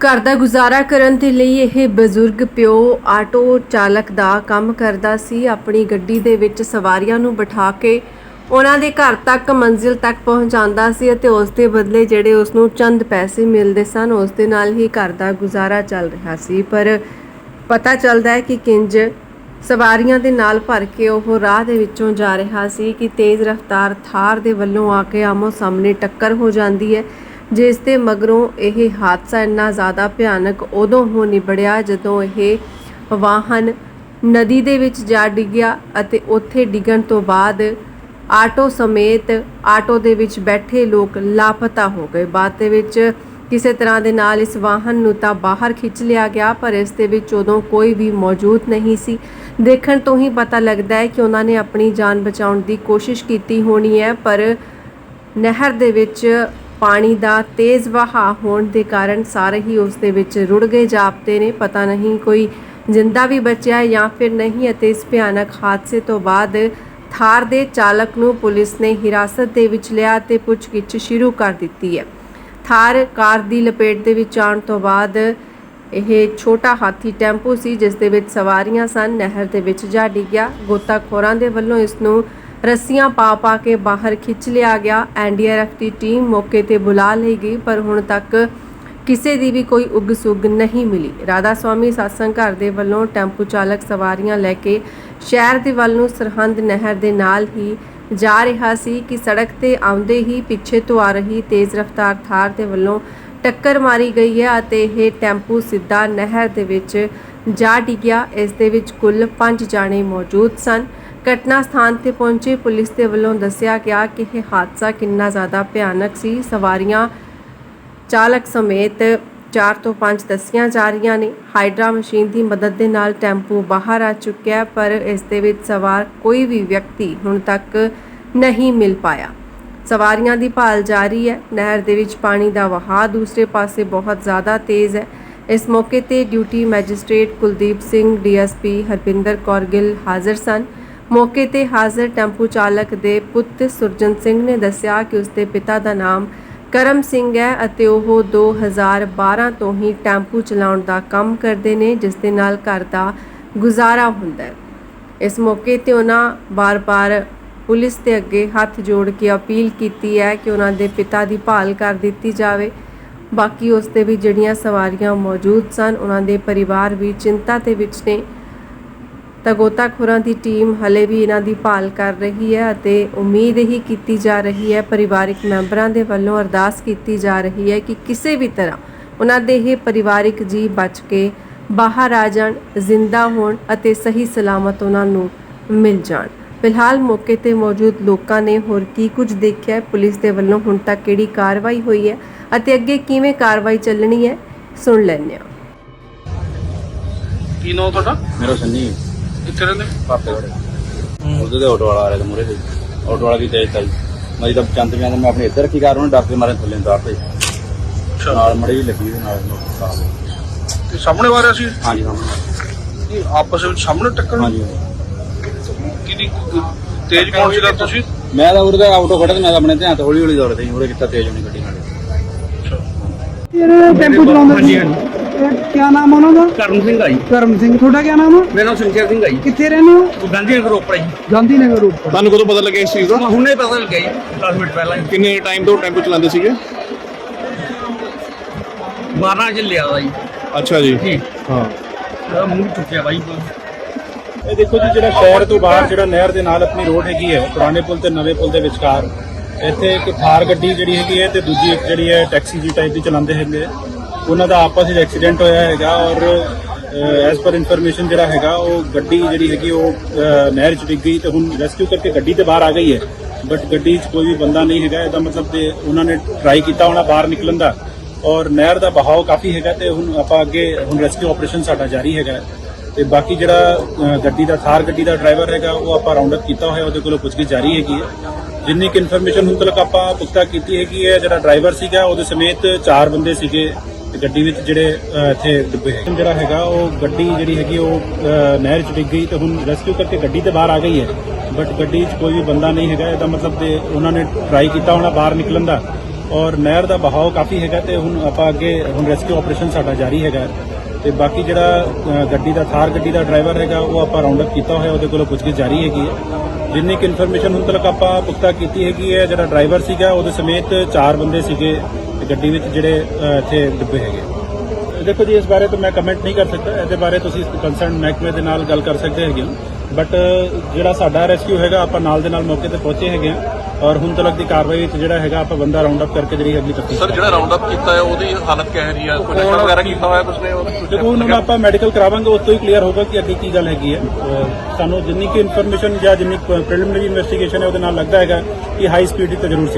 ਘਰ ਦਾ ਗੁਜ਼ਾਰਾ ਕਰਨ ਦੇ ਲਈ ਇਹ ਬਜ਼ੁਰਗ ਪਿਓ ਆਟੋ ਚਾਲਕ ਦਾ ਕੰਮ ਕਰਦਾ ਸੀ। ਆਪਣੀ ਗੱਡੀ ਦੇ ਵਿੱਚ ਸਵਾਰੀਆਂ ਨੂੰ ਬਿਠਾ ਕੇ ਉਹਨਾਂ ਦੇ ਘਰ ਤੱਕ ਮੰਜ਼ਿਲ ਤੱਕ ਪਹੁੰਚਾਉਂਦਾ ਸੀ ਅਤੇ ਉਸ ਦੇ ਬਦਲੇ ਜਿਹੜੇ ਉਸ ਨੂੰ ਚੰਦ ਪੈਸੇ ਮਿਲਦੇ ਸਨ, ਉਸ ਦੇ ਨਾਲ ਹੀ ਘਰ ਦਾ ਗੁਜ਼ਾਰਾ ਚੱਲ ਰਿਹਾ ਸੀ। ਪਰ ਪਤਾ ਚੱਲਦਾ ਹੈ ਕਿ ਕਿੰਜ ਸਵਾਰੀਆਂ ਦੇ ਨਾਲ ਭਰ ਕੇ ਉਹ ਰਾਹ ਦੇ ਵਿੱਚੋਂ ਜਾ ਰਿਹਾ ਸੀ ਕਿ ਤੇਜ਼ ਰਫ਼ਤਾਰ ਥਾਰ ਦੇ ਵੱਲੋਂ ਆ ਕੇ ਆਮੋ ਸਾਹਮਣੇ ਟੱਕਰ ਹੋ ਜਾਂਦੀ ਹੈ। ਜਿਸ ਦੇ ਮਗਰੋਂ ਇਹ ਹਾਦਸਾ ਇੰਨਾ ਜ਼ਿਆਦਾ ਭਿਆਨਕ ਉਦੋਂ ਹੋ ਨਿਬੜਿਆ ਜਦੋਂ ਇਹ ਵਾਹਨ ਨਦੀ ਦੇ ਵਿੱਚ ਜਾ ਡਿੱਗਿਆ ਅਤੇ ਉੱਥੇ ਡਿੱਗਣ ਤੋਂ ਬਾਅਦ ਆਟੋ ਸਮੇਤ ਆਟੋ ਦੇ ਵਿੱਚ ਬੈਠੇ ਲੋਕ ਲਾਪਤਾ ਹੋ ਗਏ। ਬਾਅਦ ਦੇ ਵਿੱਚ ਕਿਸੇ ਤਰ੍ਹਾਂ ਦੇ ਨਾਲ ਇਸ ਵਾਹਨ ਨੂੰ ਤਾਂ ਬਾਹਰ ਖਿੱਚ ਲਿਆ ਗਿਆ, ਪਰ ਇਸ ਦੇ ਵਿੱਚ ਉਦੋਂ ਕੋਈ ਵੀ ਮੌਜੂਦ ਨਹੀਂ ਸੀ। ਦੇਖਣ ਤੋਂ ਹੀ ਪਤਾ ਲੱਗਦਾ ਹੈ ਕਿ ਉਹਨਾਂ ਨੇ ਆਪਣੀ ਜਾਨ ਬਚਾਉਣ ਦੀ ਕੋਸ਼ਿਸ਼ ਕੀਤੀ ਹੋਣੀ ਹੈ, ਪਰ ਨਹਿਰ ਦੇ ਵਿੱਚ ਪਾਣੀ ਦਾ ਤੇਜ਼ ਵਹਾਅ ਹੋਣ ਦੇ ਕਾਰਨ ਸਾਰੇ ਹੀ ਉਸ ਦੇ ਵਿੱਚ ਰੁੜ ਗਏ, ਜਾਪਦੇ ਨੇ। ਪਤਾ ਨਹੀਂ ਕੋਈ ਜਿੰਦਾ ਵੀ ਬਚਿਆ ਜਾਂ ਫਿਰ ਨਹੀਂ ਅਤੇ ਇਸ ਭਿਆਨਕ ਹਾਦਸੇ ਤੋਂ ਬਾਅਦ ਥਾਰ ਦੇ ਚਾਲਕ ਨੂੰ ਪੁਲਿਸ ਨੇ ਹਿਰਾਸਤ ਦੇ ਵਿੱਚ ਲਿਆ ਤੇ ਪੁੱਛਗਿੱਛ ਸ਼ੁਰੂ ਕਰ ਦਿੱਤੀ ਹੈ। ਥਾਰ ਕਾਰ ਦੀ ਲਪੇਟ ਦੇ ਵਿੱਚ ਆਉਣ ਤੋਂ ਬਾਅਦ ਇਹ ਛੋਟਾ ਹਾਥੀ ਟੈਂਪੂ ਸੀ, ਜਿਸ ਦੇ ਵਿੱਚ ਸਵਾਰੀਆਂ ਸਨ। ਨਹਿਰ ਦੇ ਵਿੱਚ ਜਾ ਡਿੱਗਿਆ। ਗੋਤਾਖੋਰਾਂ ਦੇ ਵੱਲੋਂ ਇਸ ਨੂੰ ਰੱਸੀਆਂ ਪਾ ਪਾ ਕੇ ਬਾਹਰ ਖਿੱਚ ਲਿਆ ਗਿਆ। ਐਨਡੀਆਰਐਫ ਦੀ ਟੀਮ ਮੌਕੇ ਤੇ ਬੁਲਾ ਲਈ ਗਈ, ਪਰ ਹੁਣ ਤੱਕ ਕਿਸੇ ਦੀ ਵੀ ਕੋਈ ਉਗ ਸੁਗ ਨਹੀਂ ਮਿਲੀ। ਰਾਧਾ ਸਵਾਮੀ satsang ਘਰ ਦੇ ਵੱਲੋਂ ਟੈਂਪੂ ਚਾਲਕ ਸਵਾਰੀਆਂ ਲੈ ਕੇ ਸ਼ਹਿਰ ਦੇ ਵੱਲ ਨੂੰ ਸਰਹੰਦ ਨਹਿਰ ਦੇ ਨਾਲ ਹੀ ਜਾ ਰਿਹਾ ਸੀ ਕਿ ਸੜਕ ਤੇ ਆਉਂਦੇ ਹੀ ਪਿੱਛੇ ਤੋਂ ਆ ਰਹੀ ਤੇਜ਼ ਰਫ਼ਤਾਰ ਥਾਰ ਦੇ ਵੱਲੋਂ ਟੱਕਰ ਮਾਰੀ ਗਈ ਹੈ ਅਤੇ ਇਹ ਟੈਂਪੂ ਸਿੱਧਾ ਨਹਿਰ ਦੇ ਵਿੱਚ ਜਾ ਡਿੱਗਿਆ। ਇਸ ਦੇ ਵਿੱਚ ਕੁੱਲ 5 ਜਾਣੇ ਮੌਜੂਦ ਸਨ। ਘਟਨਾ ਸਥਾਨ ਤੇ ਪਹੁੰਚੀ ਪੁਲਿਸ ਦੇ ਵੱਲੋਂ ਦੱਸਿਆ ਗਿਆ ਕਿ ਇਹ ਹਾਦਸਾ ਕਿੰਨਾ ਜ਼ਿਆਦਾ ਭਿਆਨਕ ਸੀ। ਸਵਾਰੀਆਂ ਚਾਲਕ ਸਮੇਤ 4 ਤੋਂ 5 ਦੱਸੀਆਂ ਜਾ ਰਹੀਆਂ ਨੇ। ਹਾਈਡਰਾ ਮਸ਼ੀਨ ਦੀ ਮਦਦ ਦੇ ਨਾਲ ਟੈਂਪੂ ਬਾਹਰ ਆ ਚੁੱਕਿਆ, ਪਰ ਇਸ ਦੇ ਵਿੱਚ ਸਵਾਰ ਕੋਈ ਵੀ ਵਿਅਕਤੀ ਹੁਣ ਤੱਕ ਨਹੀਂ ਮਿਲ ਪਾਇਆ। ਸਵਾਰੀਆਂ ਦੀ ਭਾਲ ਜਾਰੀ ਹੈ। ਨਹਿਰ ਦੇ ਵਿੱਚ ਪਾਣੀ ਦਾ ਵਹਾਅ ਦੂਸਰੇ ਪਾਸੇ ਬਹੁਤ ਜ਼ਿਆਦਾ ਤੇਜ਼ ਹੈ। ਇਸ ਮੌਕੇ ਤੇ duty magistrate Kuldeep Singh, DSP Harpinder Kaur Gill ਹਾਜ਼ਰ ਸਨ। ਮੌਕੇ ਤੇ ਹਾਜ਼ਰ ਟੈਂਪੂ ਚਾਲਕ ਦੇ ਪੁੱਤ ਸੁਰਜਨ ਸਿੰਘ ਨੇ ਦੱਸਿਆ ਕਿ ਉਸਦੇ ਪਿਤਾ ਦਾ ਨਾਮ ਕਰਮ ਸਿੰਘ ਹੈ ਅਤੇ ਉਹ 2012 ਤੋਂ ਹੀ ਟੈਂਪੂ ਚਲਾਉਣ ਦਾ ਕੰਮ ਕਰਦੇ ਨੇ, ਜਿਸ ਦੇ ਨਾਲ ਘਰ ਦਾ ਗੁਜ਼ਾਰਾ ਹੁੰਦਾ ਹੈ। ਇਸ ਮੌਕੇ ਤੇ ਉਹਨਾਂ ਬਾਰ-ਬਾਰ ਪੁਲਿਸ ਦੇ ਅੱਗੇ ਹੱਥ ਜੋੜ ਕੇ ਅਪੀਲ ਕੀਤੀ ਹੈ ਕਿ ਉਹਨਾਂ ਦੇ ਪਿਤਾ ਦੀ ਭਾਲ ਕਰ ਦਿੱਤੀ ਜਾਵੇ। ਬਾਕੀ ਉਸ 'ਤੇ ਵੀ ਜਿਹੜੀਆਂ ਸਵਾਰੀਆਂ ਮੌਜੂਦ ਸਨ, ਉਹਨਾਂ ਦੇ ਪਰਿਵਾਰ ਵੀ ਚਿੰਤਾ ਦੇ ਵਿੱਚ ਨੇ। ਤਾਂ ਗੋਤਾਖੋਰਾਂ ਦੀ ਟੀਮ ਹਲੇ ਵੀ ਇਹਨਾਂ ਦੀ ਭਾਲ ਕਰ ਰਹੀ ਹੈ ਅਤੇ ਉਮੀਦ ਹੀ ਕੀਤੀ ਜਾ ਰਹੀ ਹੈ ਪਰਿਵਾਰਿਕ ਮੈਂਬਰਾਂ ਦੇ ਵੱਲੋਂ ਅਰਦਾਸ ਕੀਤੀ ਜਾ ਰਹੀ ਹੈ ਕਿ ਕਿਸੇ ਵੀ ਤਰ੍ਹਾਂ ਉਹਨਾਂ ਦੇ ਇਹ ਪਰਿਵਾਰਿਕ ਜੀ ਬਚ ਕੇ ਬਾਹਰ ਆ ਜਾਣ ਜ਼ਿੰਦਾ ਹੋਣ ਅਤੇ ਸਹੀ ਸਲਾਮਤ ਉਹਨਾਂ ਨੂੰ ਮਿਲ ਜਾਣ। ਫਿਲਹਾਲ ਮੌਕੇ ਤੇ ਮੌਜੂਦ ਲੋਕਾਂ ਨੇ ਹੋਰ ਕੀ ਕੁਝ ਦੇਖਿਆ ਹੈ, ਪੁਲਿਸ ਦੇ ਵੱਲੋਂ ਹੁਣ ਤੱਕ ਕਿਹੜੀ ਕਾਰਵਾਈ ਹੋਈ ਹੈ ਅਤੇ ਅੱਗੇ ਕਿਵੇਂ ਕਾਰਵਾਈ ਚੱਲਣੀ ਹੈ? ਸੁਣ ਲੈਂਦੇ ਹਾਂ। ਕੀ ਨਾਮ ਤੁਹਾਡਾ? ਮੇਰਾ ਸੰਨੀ ਕਿੱਥੇ ਰਹਿੰਦੇ? ਪਾਪੇ ਕੋਲੇ ਉਹਦੇ ਦੇ ਆਟੋ ਵਾਲਾ ਆ ਰਿਹਾ ਮੂਰੇ ਦੇ ਆਟੋ ਵਾਲਾ ਵੀ ਤੇਜ਼ ਤਾਈ। ਮੈਂ ਜਦ ਚੰਦ ਪਿਆ ਮੈਂ ਆਪਣੇ ਇੱਧਰ ਕੀ ਕਰ ਉਹਨੇ ਡਰ ਕੇ ਮਾਰੇ ਥੱਲੇ ਉਤਾਰ ਤੇ ਅੱਛਾ। ਨਾਲ ਮੜੀ ਲੱਗੀ ਤੇ ਨਾਲ ਨੂੰ ਸਾਹ। ਤੇ ਸਾਹਮਣੇ ਵਾਰਿਆ ਸੀ? ਹਾਂਜੀ ਸਾਹਮਣੇ ਇਹ ਆਪਸ ਵਿੱਚ ਸਾਹਮਣੇ ਟੱਕਰ ਹਾਂਜੀ ਕਿਹਦੀ ਤੇਜ਼ ਕੌਣ ਸੀਗਾ ਤੁਸੀਂ? ਮੈਂ ਤਾਂ ਉਹਦਾ ਆਟੋ ਖੜਾ ਤੇ ਮੈਂ ਤਾਂ ਆਪਣੇ ਧਿਆਨ ਤੋਂ ਹੌਲੀ ਹੌਲੀ ਦੌੜਦਾ ਸੀ। ਉਹਦੇ ਕਿੱਤਾ ਤੇਜ਼ ਹੋਣੀ ਗੱਡੀ ਨਾਲੇ। ਟੈਂਪੂ ਚਲਾਉਂਦੇ ਸੀ ਇਹ ਕਿਆ ਨਾਮ ਆ ਉਹਨਾਂ ਦਾ? ਕਰਮ ਸਿੰਘ ਆਈ ਕਰਮ ਸਿੰਘ। ਤੁਹਾਡਾ ਕਿਆ ਨਾਮ ਆ? ਮੇਰਾ ਨਾਮ ਸੰਚੇਤ ਸਿੰਘ ਆਈ ਕਿੱਥੇ ਰਹਿੰਦੇ ਹੋ? ਗਾਂਧੀ ਨਗਰ ਰੋਪੜ ਜੀ। ਗਾਂਧੀ ਨਗਰ ਰੋਡ ਤੁਹਾਨੂੰ ਕਦੋਂ ਪਤਾ ਲੱਗਿਆ ਇਸ ਚੀਜ਼ ਦਾ? ਹੁਣੇ ਪਤਾ ਲੱਗਿਆ ਜੀ 10 ਮਿੰਟ ਪਹਿਲਾਂ ਹੀ। ਕਿੰਨੇ ਟਾਈਮ ਤੋਂ ਟੈਂਪੂ ਚਲਾਉਂਦੇ ਸੀਗੇ? 12 ਚ ਲਿਆ ਦਾ ਜੀ। ਅੱਛਾ ਜੀ। ਜੀ। ਹਾਂ। ਉਹਦਾ ਮੂੰਹ ਟੁੱਟਿਆ ਬਾਈ ਇਹ ਦੇਖੋ ਜੀ ਜਿਹੜਾ ਸ਼ਹਿਰ ਤੋਂ ਬਾਹਰ ਜਿਹੜਾ ਨਹਿਰ ਦੇ ਨਾਲ ਆਪਣੀ ਰੋਡ ਹੈਗੀ ਹੈ ਪੁਰਾਣੇ ਪੁਲ ਤੇ ਨਵੇਂ ਪੁਲ ਦੇ ਵਿਚਕਾਰ ਇੱਥੇ ਇੱਕ ਥਾਰ ਗੱਡੀ ਜਿਹੜੀ ਹੈਗੀ ਹੈ ਤੇ ਦੂਜੀ ਇੱਕ ਜਿਹੜੀ ਹੈ ਟੈਕਸੀ ਜੀ ਟਾਈਪ ਦੀ ਚਲਾਉਂਦੇ ਹੈਗੇ ਆ। ਉਹਨਾਂ ਦਾ ਆਪਸ ਵਿੱਚ ਐਕਸੀਡੈਂਟ ਹੋਇਆ ਹੈਗਾ ਔਰ ਐਸ ਪਰ ਇਨਫੋਰਮੇਸ਼ਨ ਜਿਹੜਾ ਹੈਗਾ, ਉਹ ਗੱਡੀ ਜਿਹੜੀ ਹੈਗੀ ਉਹ ਨਹਿਰ 'ਚ ਡਿੱਗ ਗਈ ਤੇ ਹੁਣ ਰੈਸਕਿਊ ਕਰਕੇ ਗੱਡੀ ਤੇ ਬਾਹਰ ਆ ਗਈ ਹੈ। ਬਟ ਗੱਡੀ 'ਚ ਕੋਈ ਵੀ ਬੰਦਾ ਨਹੀਂ ਹੈਗਾ, ਇਹਦਾ ਮਤਲਬ ਤੇ ਉਹਨਾਂ ਨੇ ਟਰਾਈ ਕੀਤਾ ਹੋਣਾ ਬਾਹਰ ਨਿਕਲਣ ਦਾ। ਔਰ ਨਹਿਰ ਦਾ ਬਹਾਓ ਕਾਫੀ ਹੈਗਾ ਤੇ ਹੁਣ ਆਪਾਂ ਅੱਗੇ, ਹੁਣ ਰੈਸਕਿਊ ਆਪਰੇਸ਼ਨ ਸਾਡਾ ਜਾਰੀ ਹੈਗਾ। ਤੇ ਬਾਕੀ ਜਿਹੜਾ ਗੱਡੀ ਦਾ, ਥਾਰ ਗੱਡੀ ਦਾ ਡਰਾਈਵਰ ਹੈਗਾ, ਉਹ ਆਪਾਂ ਰਾਉਂਡ ਅਪ ਕੀਤਾ ਹੋਇਆ, ਉਹਦੇ ਕੋਲੋਂ ਪੁੱਛਗਿੱਛ ਜਾਰੀ ਹੈਗੀ ਹੈ। ਜਿੰਨੀ ਕਿ ਇਨਫੋਰਮੇਸ਼ਨ ਹੁਣ ਤੱਕ ਆਪਾਂ ਪੁਖਤਾ ਕੀਤੀ ਹੈਗੀ ਹੈ, ਜਿਹੜਾ ਡਰਾਈਵਰ ਸੀਗਾ, ਉਹਦੇ ਸਮੇਤ ਚਾਰ ਬੰਦੇ ਸੀਗੇ। ਤੇ ਗੱਡੀ ਵਿੱਚ ਜਿਹੜੇ ਇੱਥੇ ਡੁੱਬੇ ਹੈਗੇ। ਜਿਹੜਾ ਹੈਗਾ, ਉਹ ਗੱਡੀ ਜਿਹੜੀ ਹੈਗੀ, ਉਹ ਨਹਿਰ 'ਚ ਡਿੱਗ ਗਈ ਤੇ ਹੁਣ ਰੈਸਕਿਊ ਕਰਕੇ ਗੱਡੀ ਤੇ ਬਾਹਰ ਆ ਗਈ ਹੈ। ਬਟ ਗੱਡੀ 'ਚ ਕੋਈ ਵੀ ਬੰਦਾ ਨਹੀਂ ਹੈਗਾ, ਇਹਦਾ ਮਤਲਬ ਤੇ ਉਹਨਾਂ ਨੇ ਟਰਾਈ ਕੀਤਾ ਹੋਣਾ ਬਾਹਰ ਨਿਕਲਣ ਦਾ। ਔਰ ਨਹਿਰ ਦਾ ਬਹਾਓ ਕਾਫੀ ਹੈਗਾ ਤੇ ਹੁਣ ਆਪਾਂ ਅੱਗੇ, ਹੁਣ ਰੈਸਕਿਊ ਆਪਰੇਸ਼ਨ ਸਾਡਾ ਜਾਰੀ ਹੈਗਾ। ਤੇ ਬਾਕੀ ਜਿਹੜਾ ਗੱਡੀ ਦਾ, ਥਾਰ ਗੱਡੀ ਦਾ ਡਰਾਈਵਰ ਹੈਗਾ, ਉਹ ਆਪਾਂ ਰਾਉਂਡ ਅਪ ਕੀਤਾ ਹੋਇਆ, ਉਹਦੇ ਕੋਲੋਂ ਪੁੱਛਗਿੱਛ ਜਾਰੀ ਹੈਗੀ ਹੈ। ਜਿੰਨੀ ਕਿ ਇਨਫੋਰਮੇਸ਼ਨ ਹੁਣ ਤੱਕ ਆਪਾਂ ਪੁਖਤਾ ਕੀਤੀ ਹੈਗੀ ਹੈ, ਜਿਹੜਾ ਡਰਾਈਵਰ ਸੀਗਾ, ਉਹਦੇ ਸਮੇਤ ਚਾਰ ਬੰਦੇ ਸੀਗੇ। ਗੱਡੀ ਵਿੱਚ ਜਿਹੜੇ ਇੱਥੇ ਡੁੱਬੇ ਹੈਗੇ। ਦੇਖੋ ਜੀ ਇਸ ਬਾਰੇ ਤਾਂ ਮੈਂ ਕਮੈਂਟ ਨਹੀਂ ਕਰ ਸਕਦਾ। ਇਹਦੇ ਬਾਰੇ ਤੁਸੀਂ ਕੰਸਰਨ ਮਹਿਕਮੇ ਦੇ ਨਾਲ ਗੱਲ ਕਰ ਸਕਦੇ ਹੈਗੇ ਹੋ। ਬਟ ਜਿਹੜਾ ਸਾਡਾ ਰੈਸਕਿਊ ਹੈਗਾ ਆਪਾਂ ਨਾਲ ਦੇ ਨਾਲ ਮੌਕੇ ਤੇ ਪਹੁੰਚੇ ਹੈਗੇ ਹਾਂ। ਔਰ ਹੁਣ ਤੱਕ ਦੀ ਕਾਰਵਾਈ ਵਿੱਚ ਜਿਹੜਾ ਹੈਗਾ ਆਪਾਂ ਬੰਦਾ ਰਾਉਂਡ ਅਪ ਕਰਕੇ ਜਿਹੜੀ ਅਗਲੀ ਤਫਤੀਸ਼ ਸਰ ਜਿਹੜਾ ਰਾਉਂਡ ਅਪ ਕੀਤਾ ਹੈ ਉਹਦੀ ਹਾਲਤ ਕਿਹੋ ਜਿਹੀ ਆ? ਕੋਈ ਨਸ਼ਾ ਵਗੈਰਾ ਕੀਤਾ ਹੋਇਆ ਕੁਛ ਨੇ ਦੇਖੋ ਹੁਣ ਆਪਾਂ ਮੈਡੀਕਲ ਕਰਾਵਾਂਗੇ ਉਸ ਤੋਂ ਹੀ ਕਲੀਅਰ ਹੋਗਾ ਕਿ ਅੱਗੇ ਕੀ ਗੱਲ ਹੈਗੀ ਹੈ। ਸਾਨੂੰ ਜਿੰਨੀ ਕਿ ਇਨਫੋਰਮੇਸ਼ਨ ਜਾਂ ਜਿੰਨੀ ਪ੍ਰੀਲਿਮਿਨਰੀ ਇਨਵੈਸਟੀਗੇਸ਼ਨ ਹੈ ਉਹਦੇ ਨਾਲ ਲੱਗਦਾ ਹੈਗਾ ਕਿ ਹਾਈ ਸਪੀਡ ਤੇ ਜ਼ਰੂਰ ਸੀ